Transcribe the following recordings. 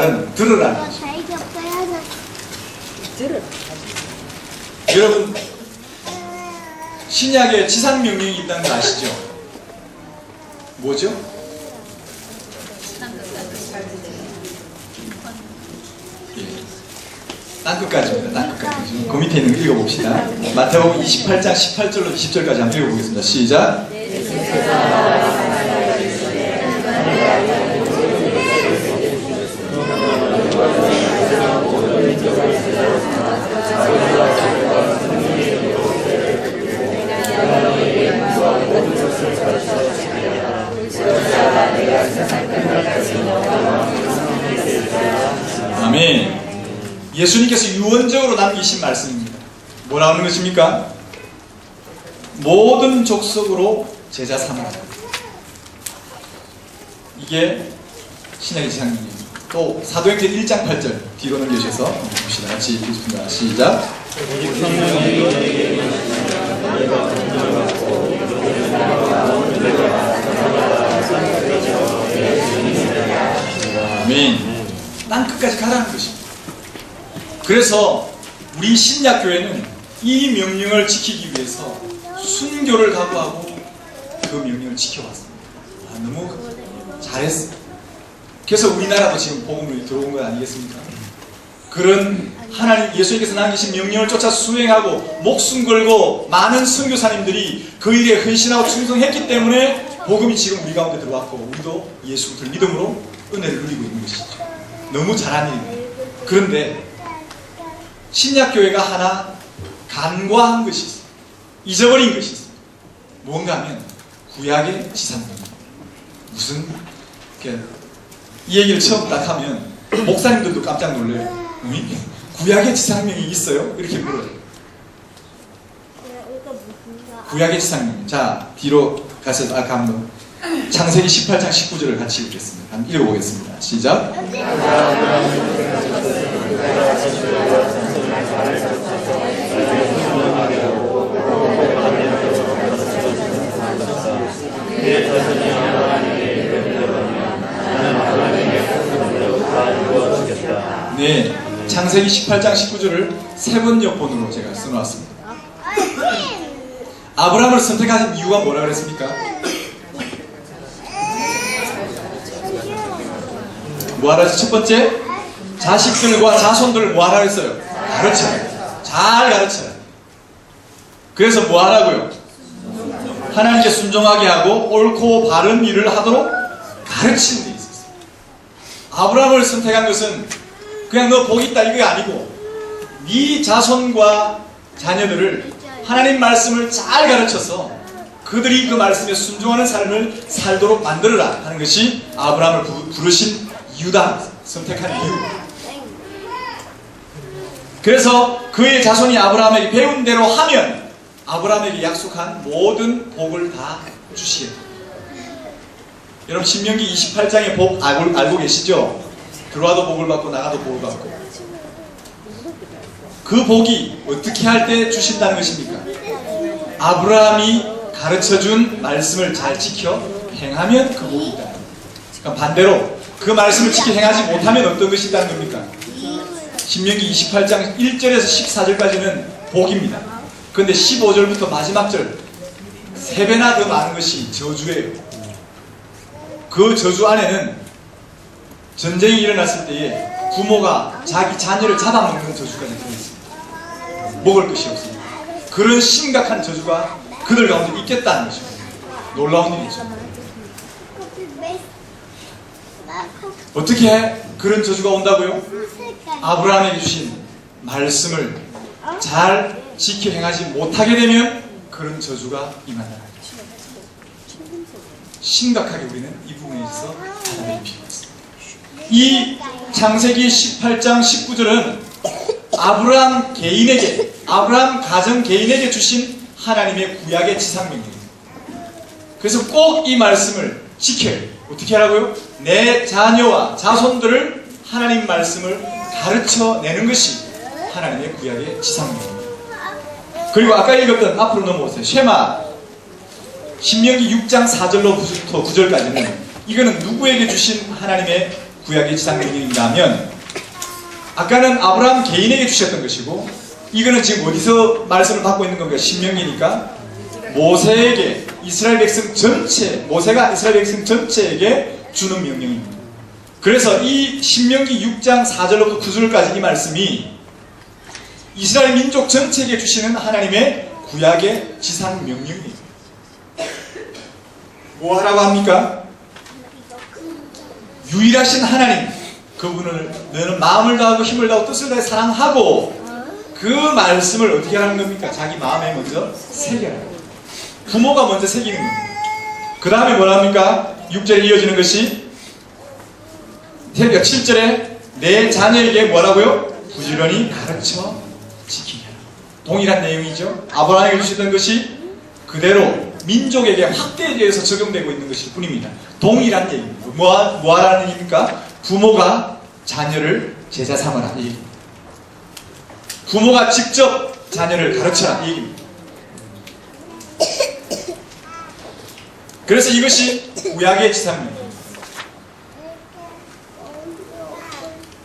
들으라는 거죠. 자기 없어야 들어. 여러분 신약에 지상 명령이 있다는 거 아시죠? 뭐죠? 예. 땅끝까지입니다. 땅 끝까지. 그 밑에 있는 거 읽어봅시다. 마태복음 28장 18절로 20절까지 한번 읽어보겠습니다. 시작. 아멘. 예수님께서 유언적으로 남기신 말씀입니다. 뭐라 하는 것입니까? 모든 족속으로 제자 삼으라. 이게 신약의 지상입니다. 또 사도행전 1장 8절 뒤로 넘겨주셔서 봅시다. 같이 읽겠습니다. 시작. 아멘. 땅 끝까지 가라는 것입니다. 그래서 우리 신약교회는 이 명령을 지키기 위해서 순교를 각오하고 그 명령을 지켜왔습니다. 아, 너무 잘했어. 그래서 우리나라도 지금 복음을 들어온 것 아니겠습니까? 그런 하나님 예수님께서 남기신 명령을 쫓아 수행하고 목숨 걸고 많은 선교사님들이 그 일에 헌신하고 충성했기 때문에 복음이 지금 우리 가운데 들어왔고 우리도 예수를 믿음으로 은혜를 누리고 있는 것이죠. 너무 잘한 일입니다. 그런데 신약교회가 하나 간과한 것이 있어요. 잊어버린 것이 있어요. 뭔가 하면 구약의 지상명입니다. 무슨 이렇게 이 얘기를 처음 딱 하면 목사님들도 깜짝 놀래요. 음? 구약의 지상명이 있어요? 이렇게 물어요. 구약의 지상명. 자, 뒤로 가서 아까 한번 창세기 18장 19절을 같이 읽겠습니다. 한번 읽어보겠습니다. 시작. 네, 창세기 18장 19절을 세 번 역본으로 제가 써놓았습니다. 아브라함을 선택하신 이유가 뭐라 그랬습니까? 뭐하라 했어요? 첫 번째, 자식들과 자손들을 뭐하라 했어요? 가르쳐요. 잘 가르쳐요. 그래서 뭐하라고요? 하나님께 순종하게 하고 옳고 바른 일을 하도록 가르치는 데 있었어요. 아브라함을 선택한 것은 그냥 너 복 있다 이게 아니고 네 자손과 자녀들을 하나님 말씀을 잘 가르쳐서 그들이 그 말씀에 순종하는 삶을 살도록 만들어라 하는 것이 아브라함을 부- 부르신 이 유다 선택한 이유 그래서 그의 자손이 아브라함에게 배운 대로 하면 아브라함에게 약속한 모든 복을 다 주시겠다 여러분 신명기 28장의 복 알고, 알고 계시죠? 들어와도 복을 받고 나가도 복을 받고 그 복이 어떻게 할 때 주신다는 것입니까? 아브라함이 가르쳐준 말씀을 잘 지켜 행하면 그 복이다. 그러니까 반대로 그 말씀을 지켜 행하지 못하면 어떤 것이 있다는 겁니까? 신명기 28장 1절에서 14절까지는 복입니다. 그런데 15절부터 마지막 절, 세 배나 더 많은 것이 저주예요. 그 저주 안에는 전쟁이 일어났을 때에 부모가 자기 자녀를 잡아먹는 저주까지 들어있습니다. 먹을 것이 없습니다. 그런 심각한 저주가 그들 가운데 있겠다는 것입니다. 놀라운 일이죠. 어떻게 그런 저주가 온다고요? 아브라함에게 주신 말씀을 잘 지켜 행하지 못하게 되면 그런 저주가 임한다는 거죠. 심각하게 우리는 이 부분에 있어서 받아들일 필요가 있습니다. 이 창세기 18장 19절은 아브라함 개인에게 아브라함 가정 개인에게 주신 하나님의 구약의 지상명령입니다. 그래서 꼭 이 말씀을 지켜야 해요. 어떻게 하라고요? 내 자녀와 자손들을 하나님 말씀을 가르쳐 내는 것이 하나님의 구약의 지상명입니다. 그리고 아까 읽었던 앞으로 넘어오세요. 쉐마 신명기 6장 4절로부터 9절까지는 이거는 누구에게 주신 하나님의 구약의 지상명령인가 하면 아까는 아브라함 개인에게 주셨던 것이고 이거는 지금 어디서 말씀을 받고 있는 건가? 신명기니까 모세에게 이스라엘 백성 전체 모세가 이스라엘 백성 전체에게 주는 명령입니다. 그래서 이 신명기 6장 4절부터 9절까지 이 말씀이 이스라엘 민족 전체에게 주시는 하나님의 구약의 지상 명령입니다. 뭐 하라고 합니까? 유일하신 하나님 그분을 너는 마음을 다하고 힘을 다하고 뜻을 다해 사랑하고 그 말씀을 어떻게 하는 겁니까? 자기 마음에 먼저 새겨라. 부모가 먼저 새기는 겁니다. 그 다음에 뭐랍니까? 6절에 이어지는 것이 새벽 7절에 내 자녀에게 뭐라고요? 부지런히 가르쳐 지키라. 동일한 내용이죠. 아브라함에게 주시던 것이 그대로 민족에게 확대돼서 적용되고 있는 것일 뿐입니다. 동일한 얘기입니다. 뭐, 뭐 하라는 얘기입니까? 부모가 자녀를 제자 삼아라. 이 얘기입니다. 부모가 직접 자녀를 가르쳐라. 이 얘기입니다. 그래서 이것이 구약의 지상입니다.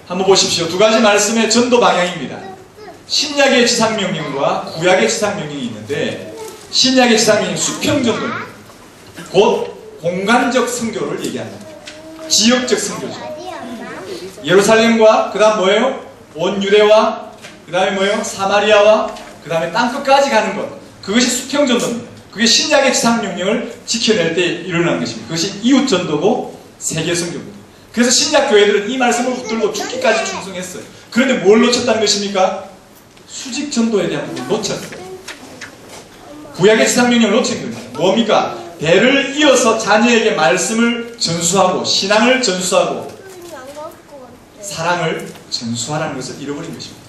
한번 보십시오. 두 가지 말씀의 전도 방향입니다. 신약의 지상명령과 구약의 지상명령이 있는데 신약의 지상명령 수평전도입니다. 곧 공간적 선교를 얘기합니다. 지역적 선교죠. 예루살렘과 그 다음 뭐예요? 온 유대와 그 다음에 뭐예요? 사마리아와 그 다음에 땅끝까지 가는 것 그것이 수평전도입니다. 그게 신약의 지상 명령을 지켜낼 때 일어나는 것입니다. 그것이 이웃 전도고 세계 선교입니다. 그래서 신약 교회들은 이 말씀을 붙들고 죽기까지 충성했어요. 그런데 뭘 놓쳤다는 것입니까? 수직 전도에 대한 부분을 놓쳤어요. 구약의 지상 명령을 놓친 겁니다. 뭡니까? 배를 이어서 자녀에게 말씀을 전수하고 신앙을 전수하고 사랑을 전수하라는 것을 잃어버린 것입니다.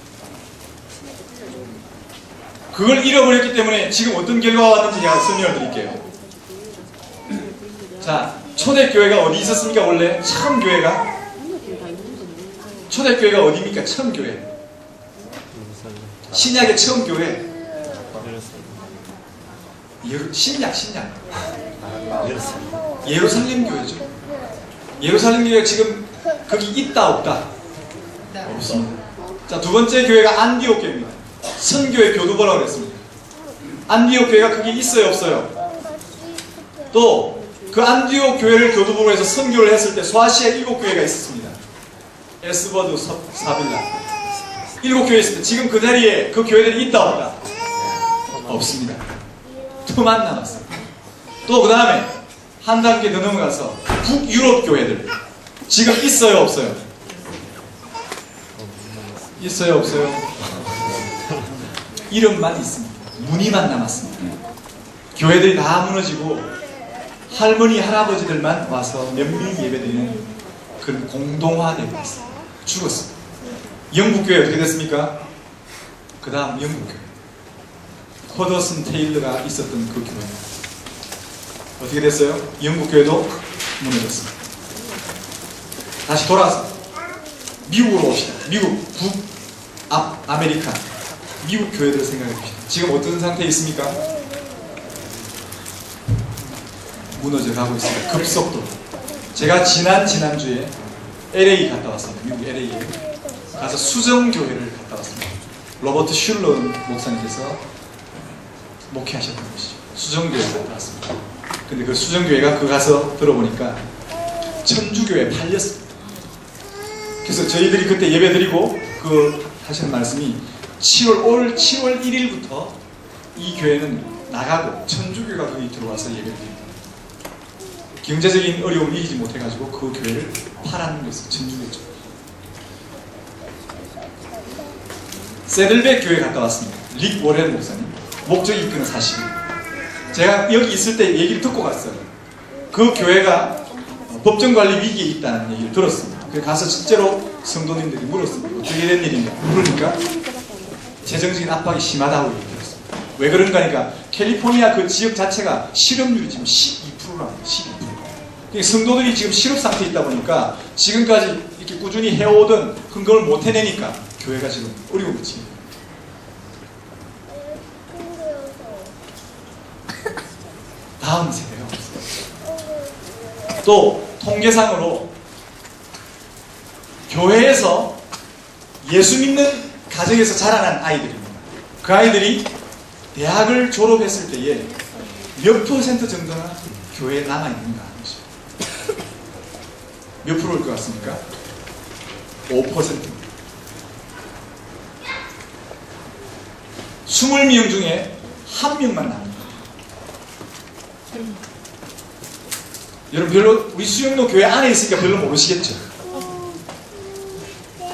그걸 잃어버렸기 때문에 지금 어떤 결과가 왔는지 제가 설명을 드릴게요. 자, 초대교회가 어디 있었습니까, 원래? 처음 교회가? 초대교회가 어디입니까? 처음 교회. 신약의 처음 교회. 예루- 신약, 신약. 예루살렘 교회죠. 예루살렘 교회가 지금 거기 있다, 없다? 없습니다. 자, 두 번째 교회가 안디옥 교회입니다. 선교의 교두보라고 그랬습니다. 안디옥 교회가 거기 있어요, 없어요? 또 그 안디옥 교회를 교두보로 해서 선교를 했을 때 소아시아 일곱 교회가 있었습니다. 에스버드, 서- 사빌라 일곱 교회 있습니다. 지금 그 자리에 그 교회들이 있다 없다? 없습니다. 투만 남았어요. 또 그 다음에 한 단계 더 넘어가서 북유럽 교회들 지금 있어요, 없어요? 있어요, 없어요? 이름만 있습니다. 무늬만 남았습니다. 교회들이 다 무너지고 할머니 할아버지들만 와서 면밀히 예배드리는 그런 공동화되고 있어요. 죽었어요. 영국 교회 어떻게 됐습니까? 그 다음 영국 교회. 허더슨 테일러가 있었던 그 교회. 어떻게 됐어요? 영국 교회도 무너졌습니다. 다시 돌아서 미국으로 옵시다. 미국 북앞 아메리카 미국 교회들을 생각해 봅시다. 지금 어떤 상태에 있습니까? 무너져 가고 있습니다. 급속도로. 제가 지난 지난주에 LA 갔다 왔습니다. 미국 LA에 가서 수정 교회를 갔다 왔습니다. 로버트 슐러 목사님께서 목회하셨던 곳이죠. 수정교회 갔다 왔습니다. 근데 그 수정교회가 그 가서 들어보니까 천주교회 팔렸습니다. 그래서 저희들이 그때 예배 드리고 그 하시는 말씀이 7월 올 7월 1일부터 이 교회는 나가고 천주교가 거기 들어와서 예배를 드립니다. 경제적인 어려움을 이기지 못해가지고 그 교회를 팔았는 것이 천주교죠. 세들백 교회 갔다 왔습니다. 릭 워렌 목사님. 목적이 이끄는 사실입니다. 제가 여기 있을 때 얘기를 듣고 갔어요. 그 교회가 법정관리 위기에 있다는 얘기를 들었습니다. 그래서 가서 실제로 성도님들이 물었습니다. 어떻게 된 일인가? 물으니까 재정적인 압박이 심하다고 얘기했습니다. 왜 그런가 하니까 캘리포니아 그 지역 자체가 실업률이 지금 12%랍니다. 12%. 그러니까 성도들이 지금 실업 상태에 있다 보니까 지금까지 이렇게 꾸준히 해오던 근거를 못 해내니까 교회가 지금 어려움을 지금 다음 없어요. 또 통계상으로 교회에서 예수 믿는 가정에서 자라난 아이들입니다. 그 아이들이 대학을 졸업했을 때에 몇 퍼센트 정도나 교회에 남아있는가 하는 것입니다. 몇 프로일 것 같습니까? 5%입니다. 20명 중에 한 명만 남습니다. 여러분 별로 우리 수영로 교회 안에 있으니까 별로 모르시겠죠?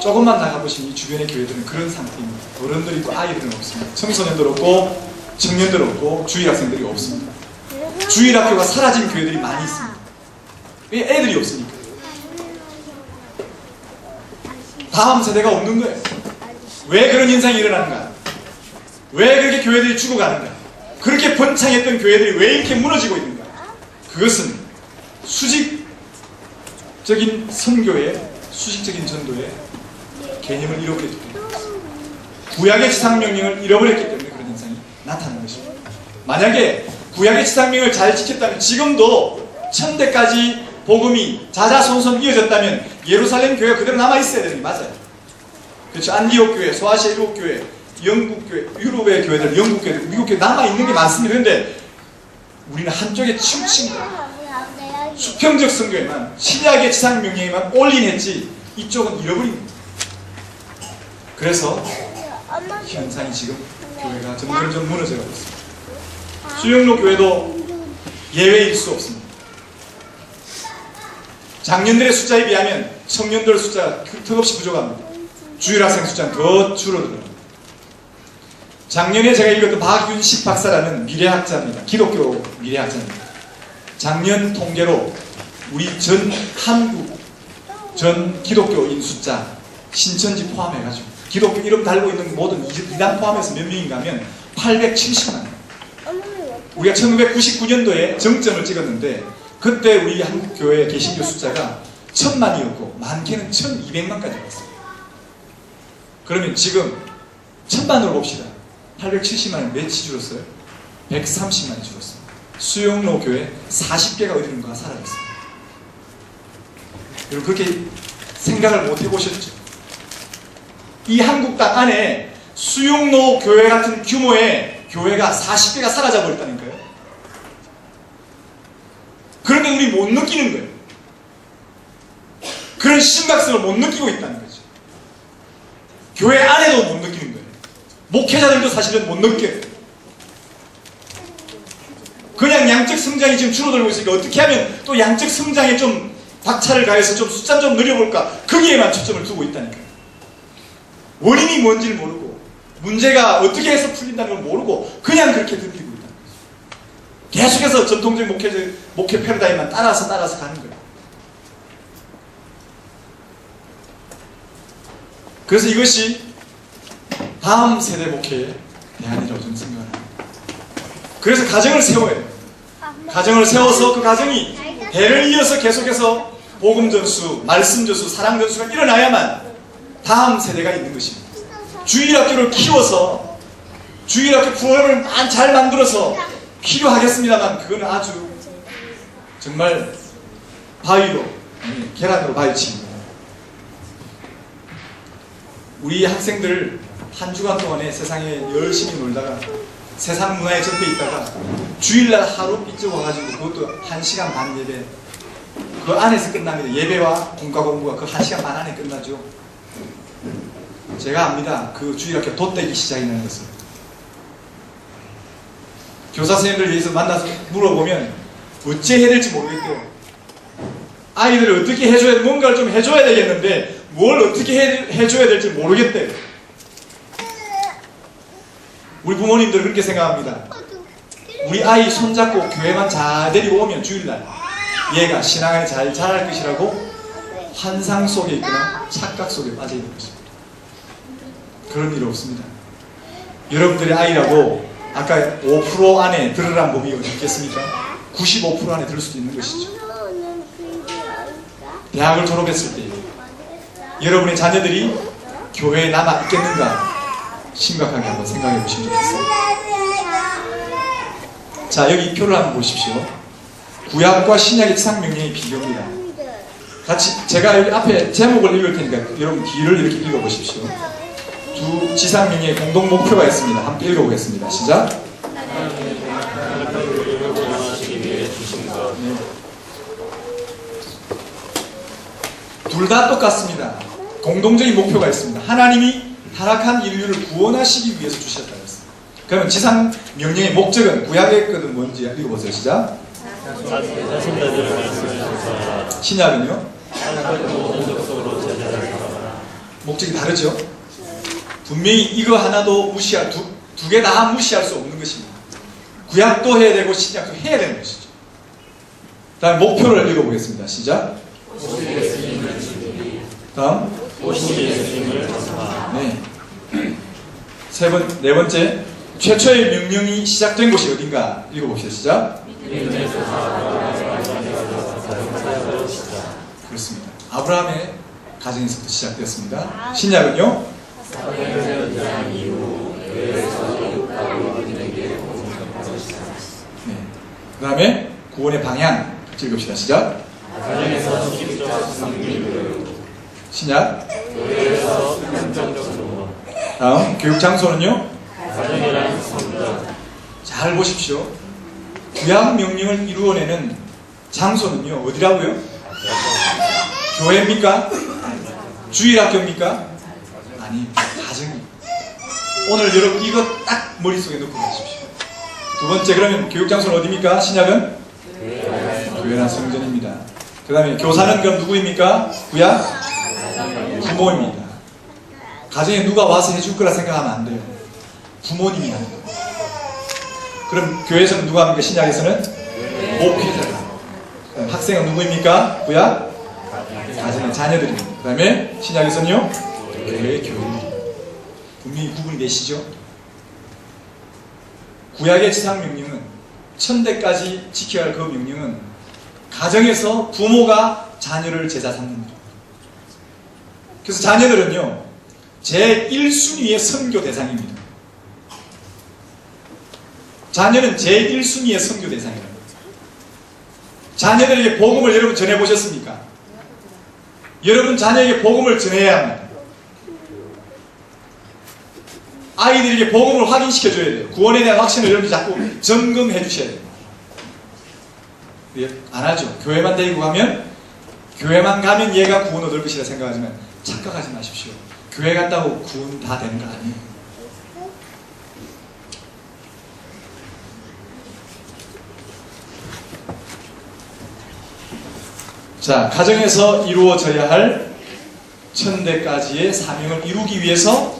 조금만 나가보시면 이 주변의 교회들은 그런 상태입니다. 어른들이 있고 아이들은 없습니다. 청소년들 없고 청년들 없고 주일학생들이 없습니다. 주일 학교가 사라진 교회들이 많이 있습니다. 왜 애들이 없으니까. 다음 세대가 없는 거예요. 왜 그런 현상이 일어나는가? 왜 그렇게 교회들이 죽어가는가? 그렇게 번창했던 교회들이 왜 이렇게 무너지고 있는가? 그것은 수직적인 선교의 수직적인 전도의 개념을 잃어버렸기 때문에 구약의 지상명령을 잃어버렸기 때문에 그런 현상이 나타나는 것입니다. 만약에 구약의 지상명을 잘 지켰다면 지금도 천대까지 복음이 자자손손 이어졌다면 예루살렘 교회가 그대로 남아있어야 되는 게 맞아요. 그렇죠. 안디옥 교회, 소아시아 일곱 교회, 영국 교회, 유럽의 교회들, 영국 교회들, 미국 교회 남아있는 게 많습니다. 그런데 우리는 한쪽에 거예요. 수평적 선교에만 신약의 지상 명령에만 올인했지 이쪽은 잃어버린 겁니다. 그래서 현상이 지금 교회가 점점점 무너져가고 있습니다. 수영로 교회도 예외일 수 없습니다. 작년들의 숫자에 비하면 청년들 숫자가 턱없이 부족합니다. 주일 학생 숫자는 더 줄어들어요. 작년에 제가 읽었던 박윤식 박사라는 미래학자입니다. 기독교 미래학자입니다. 작년 통계로 우리 전 한국 전 기독교인 숫자 신천지 포함해가지고 기독교 이름 달고 있는 모든 이단 포함해서 몇 명인가 하면 870만 명. 우리가 1999년도에 정점을 찍었는데 그때 우리 한국 교회 개신교 숫자가 천만이었고 많게는 1200만까지 갔어요. 그러면 지금 천만으로 봅시다. 870만은 몇이 줄었어요? 130만이 줄었어요. 수용로 교회 40개가 어디론가 사라졌어요. 여러분 그렇게 생각을 못 해보셨죠? 이 한국 땅 안에 수용로 교회 같은 규모의 교회가 40개가 사라져 버렸다니까요. 그런데 우리 못 느끼는 거예요. 그런 심각성을 못 느끼고 있다는 거죠. 교회 안에도 못 느끼는 거예요. 목회자들도 사실은 못 느껴요. 그냥 양적 성장이 지금 줄어들고 있으니까 어떻게 하면 또 양적 성장에 좀 박차를 가해서 좀 숫자 좀 늘려볼까 거기에만 초점을 두고 있다니까요. 원인이 뭔지를 모르고 문제가 어떻게 해서 풀린다는 걸 모르고 그냥 그렇게 있다는 거죠. 계속해서 전통적인 목회, 목회 패러다임만 따라서 따라서 가는 거예요. 그래서 이것이 다음 세대 목회의 대안이라고 저는 생각을 합니다. 그래서 가정을 세워야 돼요. 가정을 세워서 그 가정이 대를 이어서 계속해서 복음 전수, 말씀 전수, 사랑 전수가 일어나야만 다음 세대가 있는 것입니다. 주일학교를 키워서 주일학교 프로그램을 만- 잘 만들어서 필요하겠습니다만 그거는 아주 정말 바위로 계란으로 바위칩니다. 우리 학생들 한 주간 동안에 세상에 열심히 놀다가 세상 문화에 접해 있다가 주일날 하루 이쪽 와가지고 그것도 한 시간 반 예배 그 안에서 끝납니다. 예배와 공과 공부가 그 한 시간 반 안에 끝나죠. 제가 압니다. 그 주일학교 돛대기 시작이라는 것을. 교사 선생님들 위해서 만나서 물어보면 어찌 해야 될지 모르겠대요. 아이들을 어떻게 해줘야, 뭔가를 좀 해줘야 되겠는데 뭘 어떻게 해, 해줘야 될지 모르겠대요. 우리 부모님들 그렇게 생각합니다. 우리 아이 손잡고 교회만 잘 데리고 오면 주일날 얘가 신앙에 잘 자랄 것이라고 환상 속에 있거나 착각 속에 빠져 있는 것입니다. 그런 일 없습니다. 여러분들의 아이라고 아까 5% 안에 들으란 법이 어디 있겠습니까? 95% 안에 들을 수도 있는 것이죠. 대학을 졸업했을 때 여러분의 자녀들이 교회에 남아 있겠는가 심각하게 한번 생각해 보시면 좋겠습니다. 자 여기 표를 한번 보십시오. 구약과 신약의 지상 명령의 비교입니다. 같이 제가 여기 앞에 제목을 읽을 테니까 여러분 뒤를 이렇게 읽어 보십시오. 두 지상민의 공동 목표가 있습니다. 함께 읽어보겠습니다. 시작. 둘다 똑같습니다. 공동적인 목표가 있습니다. 하나님이 타락한 인류를 구원하시기 위해서 했습니다. 그러면 지상 명령의 목적은 구약의 것은 뭔지 읽어보세요. 시작. 신약은요? 목적이 다르죠? 분명히 이거 하나도 무시할, 두, 두개 다 무시할 수 없는 것입니다. 구약도 해야 되고 신약도 해야 되는 것이죠. 다음 목표를 읽어보겠습니다. 시작. 다음. 네. 세 번, 네 번째. 최초의 명령이 시작된 곳이 어딘가 읽어봅시다. 시작. 그렇습니다. 아브라함의 가정에서부터 시작되었습니다. 신약은요? 네. 그 다음에 구원의 방향 읽읍시다. 시작. 가정에서 기술적 성기를 신약. 교회에서 긍정적으로 다음 교육 장소는요? 가정이란 성전 잘 보십시오. 구약 명령을 이루어내는 장소는요 어디라고요? 교회입니까? 주일학교입니까? 아니 가정이. 오늘 여러분 이거 딱 머릿속에 넣고 가십시오. 두 번째 그러면 교육 장소는 어디입니까? 신약은 교회나 성전입니다. 그 다음에 교사는 그럼 누구입니까? 구약 부모입니다. 가정에 누가 와서 해줄 거라 생각하면 안 돼요. 부모님이 하는 거예요. 그럼 교회에서는 누가 합니까? 신약에서는 목회자가. 학생은 누구입니까? 구약 가정의 자녀들입니다. 그 다음에 신약에서는요 교회 교인들. 분명히 구분이 되시죠? 구약의 지상 명령은 천대까지 지켜야 할 그 명령은 가정에서 부모가 자녀를 제자 삼는 거예요. 그래서 자녀들은요 제 1순위의 선교 대상입니다. 자녀는 제 1순위의 선교 대상이에요. 자녀들에게 복음을 여러분 전해 보셨습니까? 여러분 자녀에게 복음을 전해야 합니다. 아이들에게 복음을 확인시켜줘야 돼요. 구원에 대한 확신을 여러분이 자꾸 점검해 주셔야 돼요. 예, 안 하죠. 교회만 데리고 가면 교회만 가면 얘가 구원 얻을 것이라 생각하지만 착각하지 마십시오. 교회 간다고 구원 다 되는 거 아니에요. 자, 가정에서 이루어져야 할 천대까지의 사명을 이루기 위해서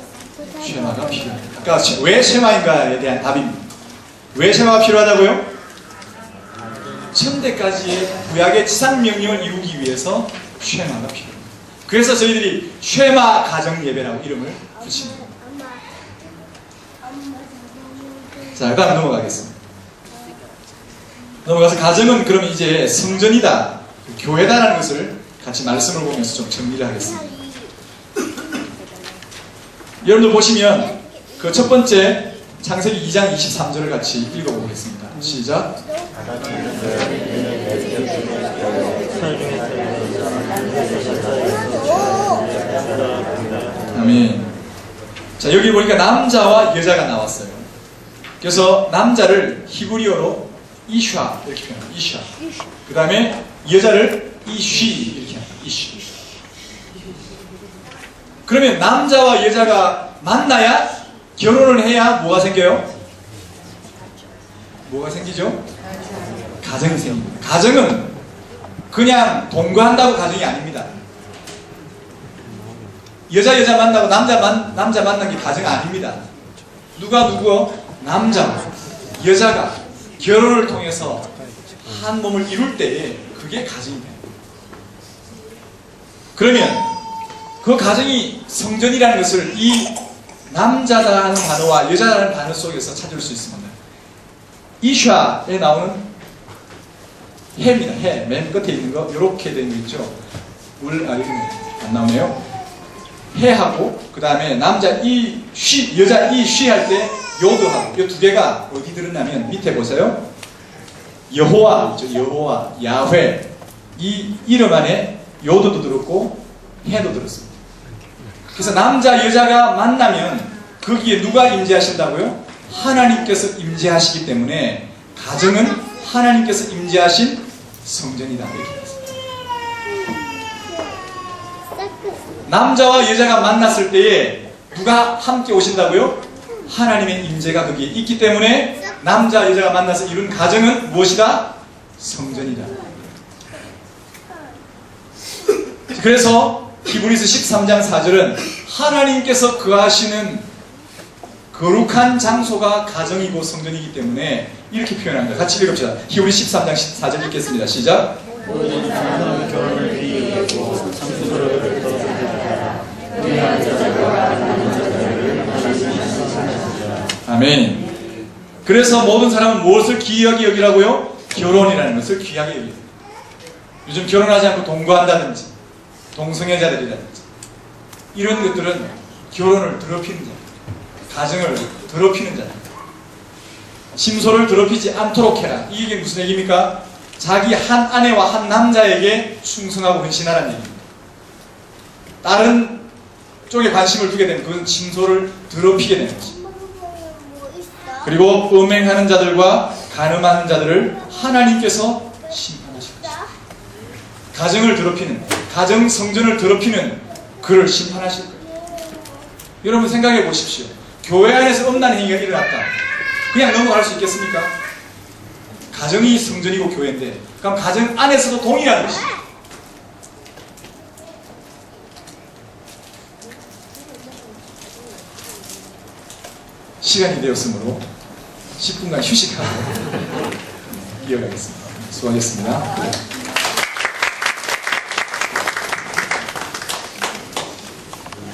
쉐마가 필요합니다. 아까 왜 쉐마인가에 대한 답입니다. 왜 쉐마가 필요하다고요? 천대까지의 구약의 지상 명령을 이루기 위해서 쉐마가 필요합니다. 그래서 저희들이 쉐마 가정 예배라고 이름을 붙입니다. 자, 그다음 넘어가겠습니다. 넘어가서 가정은 그러면 이제 성전이다, 교회다라는 것을 같이 말씀을 보면서 좀 정리를 하겠습니다. 여러분들 보시면 그 첫 번째 창세기 2장 23절을 같이 읽어보겠습니다. 시작. 아멘. 자 여기 보니까 남자와 여자가 나왔어요. 그래서 남자를 히브리어로 이슈아 이렇게 표현합니다. 이슈아. 그 다음에 여자를 이쉬 이렇게 합니다. 이쉬. 그러면 남자와 여자가 만나야 결혼을 해야 뭐가 생겨요? 뭐가 생기죠? 가정이 생깁니다. 가정은 그냥 동거한다고 가정이 아닙니다. 여자 여자 만나고 남자 만 남자 만난 게 가정 아닙니다. 누가 누구 남자 여자가 결혼을 통해서 한 몸을 이룰 때에 그게 가정이 돼요. 그러면 그 가정이 성전이라는 것을 이 남자다라는 단어와 여자라는 단어 속에서 찾을 수 있습니다. 이샤에 나오는 해입니다. 해. 맨 끝에 있는 거 이렇게 된 거 있죠. 울, 아, 안 나오네요. 해하고 그 다음에 남자 이 쉬, 여자 이 쉬 할 때 요도하고 이 두 개가 어디 들었냐면 밑에 보세요. 여호와. 여호와, 야훼 이 이름 안에 요도도 들었고 해도 들었습니다. 그래서 남자 여자가 만나면 거기에 누가 임재하신다고요? 하나님께서 임재하시기 때문에 가정은 하나님께서 임재하신 성전이다 이렇게. 남자와 여자가 만났을 때에 누가 함께 오신다고요? 하나님의 임재가 거기에 있기 때문에 남자 여자가 만나서 이룬 가정은 무엇이다? 성전이다. 그래서 히브리서 13장 4절은 하나님께서 거하시는 거룩한 장소가 가정이고 성전이기 때문에 이렇게 표현합니다. 같이 읽읍시다. 히브리 13장 4절 읽겠습니다. 시작. 아멘. 그래서 모든 사람은 무엇을 귀하게 여기라고요? 결혼이라는 것을 귀하게 여기요. 요즘 결혼하지 않고 동거한다든지, 동성애자들이라든지, 이런 것들은 결혼을 더럽히는 자, 가정을 더럽히는 자, 심소를 더럽히지 않도록 해라. 이게 무슨 얘기입니까? 자기 한 아내와 한 남자에게 충성하고 헌신하라는 얘기입니다. 다른 쪽에 관심을 두게 되면 그건 심소를 더럽히게 되는 것입니다. 그리고 음행하는 자들과 간음하는 자들을 하나님께서 심판하실 것입니다. 가정을 더럽히는, 가정 성전을 더럽히는 그를 심판하실 거예요. 여러분 생각해 보십시오. 교회 안에서 음란 행위가 일어났다. 그냥 넘어갈 수 있겠습니까? 가정이 성전이고 교회인데, 그럼 가정 안에서도 동일한 것입니다. 시간이 되었으므로 10분간 휴식하고 이어가겠습니다. 수고하셨습니다.